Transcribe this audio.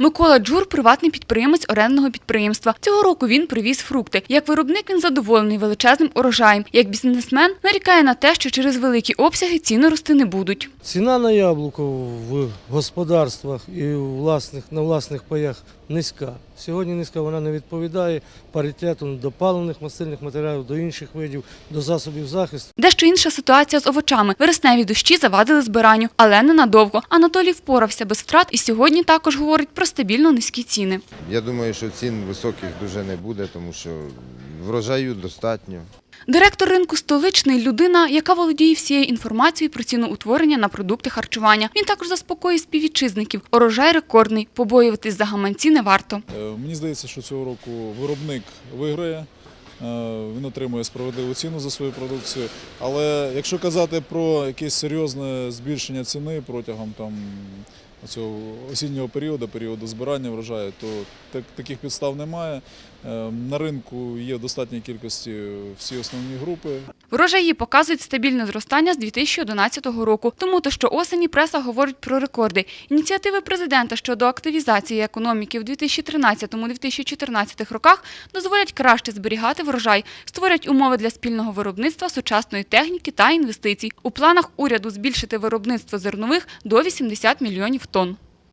Микола Джур приватний підприємець орендного підприємства. Цього року він привіз фрукти. Як виробник він задоволений величезним урожаєм. Як бізнесмен нарікає на те, що через великі обсяги ціни рости не будуть. Ціна на яблуко в господарствах і власних, на власних паях низька. Сьогодні низька вона не відповідає паритету до паливних мастильних матеріалів, до інших видів, до засобів захисту. Дещо інша ситуація з овочами. Вересневі дощі завадили збиранню, але ненадовго. Анатолій впорався без втрат і сьогодні також говорить про стабільно низькі ціни. Я думаю, що цін високих дуже не буде, тому що врожаю достатньо. Директор ринку столичний людина, яка володіє всією інформацією про ціноутворення на продукти харчування. Він також заспокоює співвітчизників. Урожай рекордний. Побоюватись за гаманці не варто. Е, Мені здається, що цього року виробник виграє. е, Він отримує справедливу ціну за свою продукцію. Але якщо казати про якесь серйозне збільшення ціни протягом там цього осіннього періоду, періоду збирання врожаю, то так, таких підстав немає. Е, На ринку є в достатній кількості всі основні групи. Врожаї показують стабільне зростання з 2011 року. Тому то, що осені преса говорить про рекорди. Ініціативи президента щодо активізації економіки в 2013-2014 роках дозволять краще зберігати врожай, створять умови для спільного виробництва сучасної техніки та інвестицій. У планах уряду збільшити виробництво зернових до 80 мільйонів тонн.